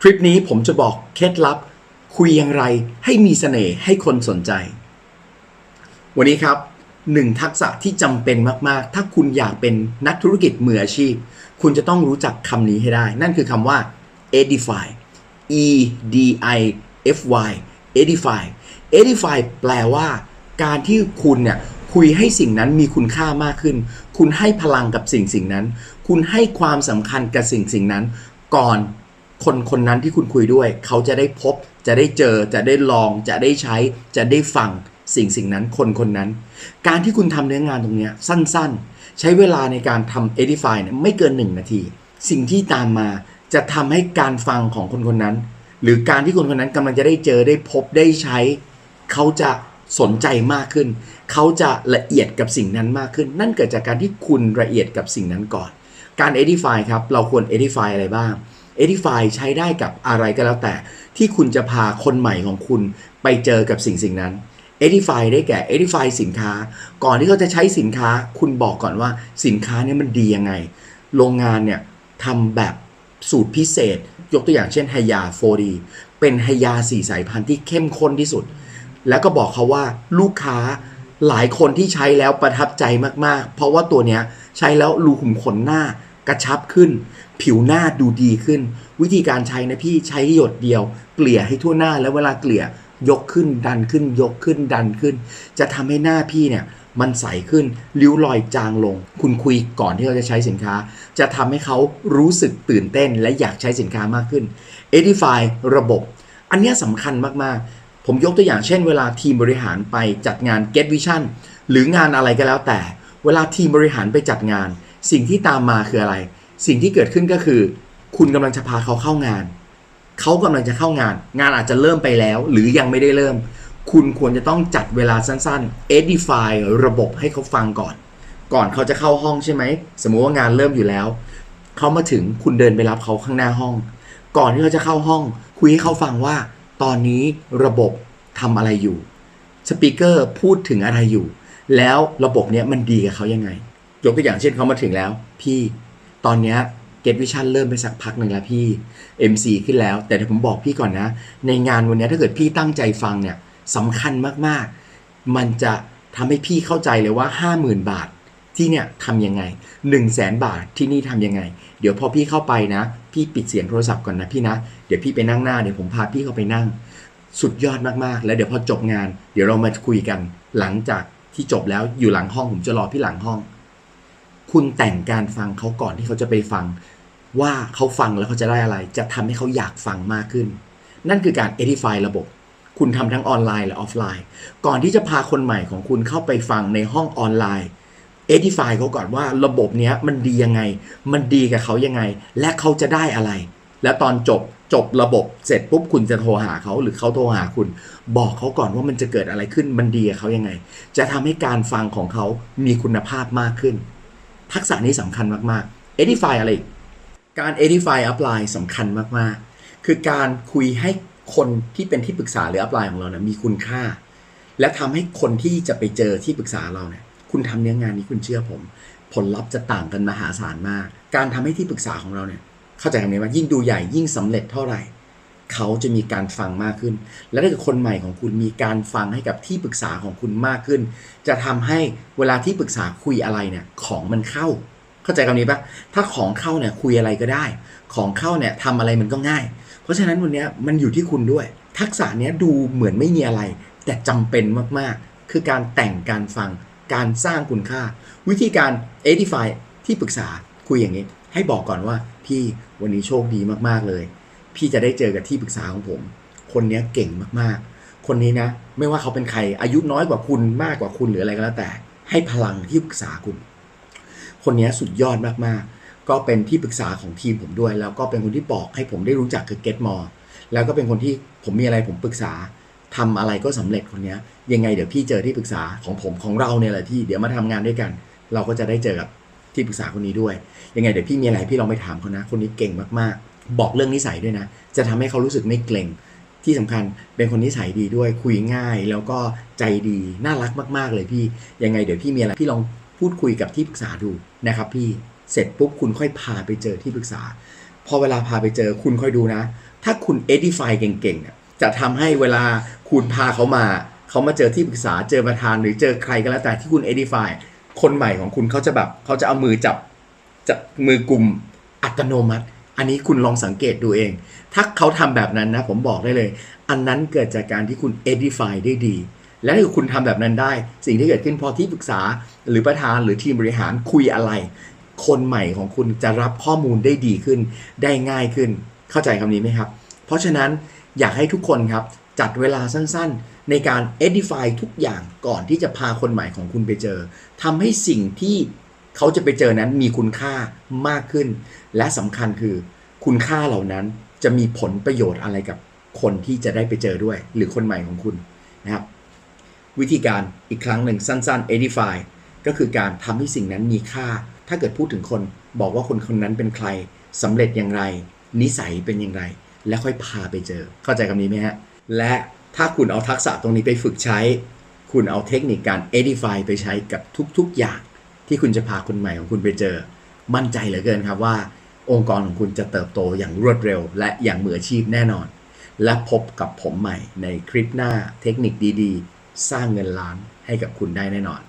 ทริปนี้ผมจะบอกเคล็ดลับคุยอย่างไรให้มีเสน่ห์ให้คนสนใจ วันนี้ครับหนึ่งทักษะที่จำเป็นมากๆ ถ้าคุณอยากเป็นนักธุรกิจมืออาชีพ คุณจะต้องรู้จักคำนี้ให้ได้ นั่นคือคำว่า edify e d i f y edify edify แปลว่า การที่คุณเนี่ยคุยให้สิ่งนั้นมีคุณค่ามากขึ้น คุณให้พลังกับสิ่งสิ่งนั้น คุณให้ความสำคัญกับสิ่งสิ่งนั้น ก่อน คนคนนั้นที่คุณคุยด้วย เขาจะได้พบ จะได้เจอ จะได้ลอง จะได้ใช้ จะได้ฟังสิ่งสิ่งนั้นคนคนนั้น การที่คุณทำเนื้องานตรงนี้สั้นๆ ใช้เวลาในการทำ edify เนี่ยไม่เกิน 1 นาที สิ่งที่ตามมาจะทำให้การฟังของคนคนนั้น หรือการที่คนคนนั้นกำลังจะได้เจอได้พบได้ใช้ เขาจะสนใจมากขึ้น เขาจะละเอียดกับสิ่งนั้นมากขึ้น นั่นเกิดจากการที่คุณละเอียดกับสิ่งนั้นก่อน การ edify ครับ เราควร edify อะไรบ้าง edify ใช้ได้กับอะไรก็แล้วแต่ ที่คุณจะพาคนใหม่ของคุณไปเจอกับสิ่งสิ่งนั้น edify ได้แก่ edify สินค้า ก่อนที่เขาจะใช้สินค้า คุณบอกก่อนว่าสินค้าเนี้มันดียังไง โรงงานเนี่ยทำแบบสูตรพิเศษ ยกตัวอย่างเช่นไฮยา 4D เป็นไฮยาสี่สายพันธุ์ที่เข้มข้นที่สุด แล้วก็บอกเขาว่าลูกค้าหลายคนที่ใช้แล้วประทับใจมากๆ เพราะว่าตัวเนี้ยใช้แล้วรูขุมขนหน้ากระชับขึ้น ผิวหน้าดูดีขึ้น วิธีการใช้นะพี่ใช้หยดเดียว เกลี่ยให้ทั่วหน้าแล้วเวลาเกลี่ยยกขึ้นดันขึ้น ยกขึ้นดันขึ้น จะทำให้หน้าพี่เนี่ยมันใสขึ้นริ้วรอยจางลง คุณคุยก่อนที่เราจะใช้สินค้า จะทำให้เขารู้สึกตื่นเต้น และอยากใช้สินค้ามากขึ้น Edify ระบบ อันนี้ยสำคัญมากๆ ผมยกตัวอย่างเช่น เวลาทีมบริหารไปจัดงาน Get Vision หรืองานอะไรก็แล้วแต่ เวลาทีมบริหารไปจัดงาน สิ่งที่ตามมาคืออะไร สิ่งที่เกิดขึ้นก็คือ คุณกำลังจะพาเขาเข้างาน เขากำลังจะเข้างาน งานอาจจะเริ่มไปแล้ว หรือยังไม่ได้เริ่ม คุณควรจะต้องจัดเวลาสั้นๆ edify ระบบให้เขาฟังก่อน ก่อนเขาจะเข้าห้องใช่ไหม สมมุติว่างานเริ่มอยู่แล้ว เขามาถึงคุณเดินไปรับเขาข้างหน้าห้อง ก่อนที่เขาจะเข้าห้อง คุยให้เขาฟังว่า ตอนนี้ระบบทำอะไรอยู่ สปีกเกอร์พูดถึงอะไรอยู่ แล้วระบบเนี้ยมันดีกับเขายังไง ยกตัวอย่างเช่นเขามาถึงแล้ว พี่ ตอนเนี้ยเกตวิชั่นเริ่มไปสักพักหนึ่งแล้วพี่ MC ขึ้นแล้ว แต่เดี๋ยวผมบอกพี่ก่อนนะ ในงานวันนี้ถ้าเกิดพี่ตั้งใจฟังเนี่ยสำคัญมากๆ มันจะทำให้พี่เข้าใจเลยว่า 50,000 บาทที่เนี่ยทำยังไง 1 0 0 0 0แสนบาทที่นี่ทำยังไง เดี๋ยวพอพี่เข้าไปนะ พี่ปิดเสียงโทรศัพท์ก่อนนะพี่นะ เดี๋ยวพี่ไปนั่งหน้า เดี๋ยวผมพาพี่เข้าไปนั่ง สุดยอดมากๆ แล้วเดี๋ยวพอจบงาน เดี๋ยวเรามาคุยกันหลังจากที่จบแล้วอยู่หลังห้องผมจะรอพี่หลังห้อง คุณแต่งการฟังเขาก่อนที่เขาจะไปฟัง ว่าเขาฟังแล้วเขาจะได้อะไร จะทำให้เขาอยากฟังมากขึ้น นั่นคือการ edify ระบบ คุณทำทั้งออนไลน์และออฟไลน์ ก่อนที่จะพาคนใหม่ของคุณเข้าไปฟังในห้องออนไลน์ edify เขาก่อนว่าระบบเนี้ยมันดียังไง มันดีกับเขายังไง และเขาจะได้อะไร แล้วตอนจบจบระบบเสร็จปุ๊บคุณจะโทรหาเขาหรือเขาโทรหาคุณ บอกเขาก่อนว่ามันจะเกิดอะไรขึ้นมันดีกับเขายังไง จะทำให้การฟังของเขามีคุณภาพมากขึ้น ทักษะนี้สำคัญมากๆ edify อะไรอีกการ edify upline สำคัญมากๆ คือการคุยให้คนที่เป็นที่ปรึกษาหรือ upline ของเราเนี่ยมีคุณค่า และทำให้คนที่จะไปเจอที่ปรึกษาเราเนี่ยคุณทำเนื้องานนี้คุณเชื่อผม ผลลัพธ์จะต่างกันมหาศาลมาก การทำให้ที่ปรึกษาของเราเนี่ยเข้าใจคำนี้ว่ายิ่งดูใหญ่ยิ่งสำเร็จเท่าไหร่ เขาจะมีการฟังมากขึ้น และถ้าเกิดคนใหม่ของคุณมีการฟังให้กับที่ปรึกษาของคุณมากขึ้น จะทำให้เวลาที่ปรึกษาคุยอะไรเนี่ยของมันเข้า เข้าใจคำนี้ปะถ้าของเข้าเนี่ยคุยอะไรก็ได้ ของเข้าเนี่ยทำอะไรมันก็ง่าย เพราะฉะนั้นวันนี้มันอยู่ที่คุณด้วย ทักษะเนี้ยดูเหมือนไม่มีอะไร แต่จำเป็นมากๆ คือการแต่งการฟังการสร้างคุณค่า วิธีการ edify ที่ปรึกษาคุยอย่างนี้ ให้บอกก่อนว่าพี่วันนี้โชคดีมากๆเลย พี่จะได้เจอกับที่ปรึกษาของผม คนนี้เก่งมากๆ คนนี้นะ ไม่ว่าเขาเป็นใคร อายุน้อยกว่าคุณมากกว่าคุณหรืออะไรก็แล้วแต่ ให้พลังที่ปรึกษาคุณ คนนี้สุดยอดมากๆ ก็เป็นที่ปรึกษาของทีมผมด้วย แล้วก็เป็นคนที่บอกให้ผมได้รู้จักคือ Get More แล้วก็เป็นคนที่ผมมีอะไรผมปรึกษาทำอะไรก็สำเร็จคนนี้ยังไงเดี๋ยวพี่เจอที่ปรึกษาของผมของเราเนี่ยแหละที่เดี๋ยวมาทำงานด้วยกัน เราก็จะได้เจอกับที่ปรึกษาคนนี้ด้วย ยังไงเดี๋ยวพี่มีอะไรพี่ลองไปถามเขานะ คนนี้เก่งมากๆ บอกเรื่องนิสัยด้วยนะ จะทำให้เขารู้สึกไม่เกรงที่สำคัญเป็นคนนิสัยดีด้วยคุยง่าย แล้วก็ใจดีน่ารักมาก ๆ เลยพี่ ยังไงเดี๋ยวพี่มีอะไรพี่ลองพูดคุยกับที่ปรึกษาดูนะครับ พี่เสร็จปุ๊บคุณค่อยพาไปเจอที่ปรึกษา พอเวลาพาไปเจอคุณค่อยดูนะ ถ้าคุณ edify เก่งๆจะทำให้เวลาคุณพาเขามา เขามาเจอที่ปรึกษาเจอประธานหรือเจอใครก็แล้วแต่ที่คุณ edify คนใหม่ของคุณเขาจะแบบเขาจะเอามือจับจับมือกลุ่มอัตโนมัติ อันนี้คุณลองสังเกตดูเอง ถ้าเขาทำแบบนั้นนะ ผมบอกได้เลย อันนั้นเกิดจากการที่คุณ edify ได้ดี และถ้าคุณทำแบบนั้นได้ สิ่งที่เกิดขึ้นพอที่ปรึกษา หรือประธานหรือทีมบริหารคุยอะไร คนใหม่ของคุณจะรับข้อมูลได้ดีขึ้น ได้ง่ายขึ้น เข้าใจคำนี้ไหมครับ เพราะฉะนั้นอยากให้ทุกคนครับจัดเวลาสั้นๆ ในการ edify ทุกอย่างก่อนที่จะพาคนใหม่ของคุณไปเจอทำให้สิ่งที่ เขาจะไปเจอนั้นมีคุณค่ามากขึ้น และสำคัญคือคุณค่าเหล่านั้นจะมีผลประโยชน์อะไรกับคนที่จะได้ไปเจอด้วย หรือคนใหม่ของคุณนะครับ วิธีการอีกครั้งหนึ่งสั้น ๆ edify ก็คือการทำให้สิ่งนั้นมีค่า ถ้าเกิดพูดถึงคนบอกว่าคนคนนั้นเป็นใครสำเร็จอย่างไร นิสัยเป็นอย่างไร และค่อยพาไปเจอ เข้าใจคำนี้ไหมฮะ และถ้าคุณเอาทักษะตรงนี้ไปฝึกใช้ คุณเอาเทคนิคการ edify ไปใช้กับทุกๆอย่าง ที่คุณจะพาคนใหม่ของคุณไปเจอ มั่นใจเหลือเกินครับว่า องค์กรของคุณจะเติบโตอย่างรวดเร็ว และอย่างมืออาชีพแน่นอน และพบกับผมใหม่ในคลิปหน้าเทคนิคดีๆ สร้างเงินล้านให้กับคุณได้แน่นอน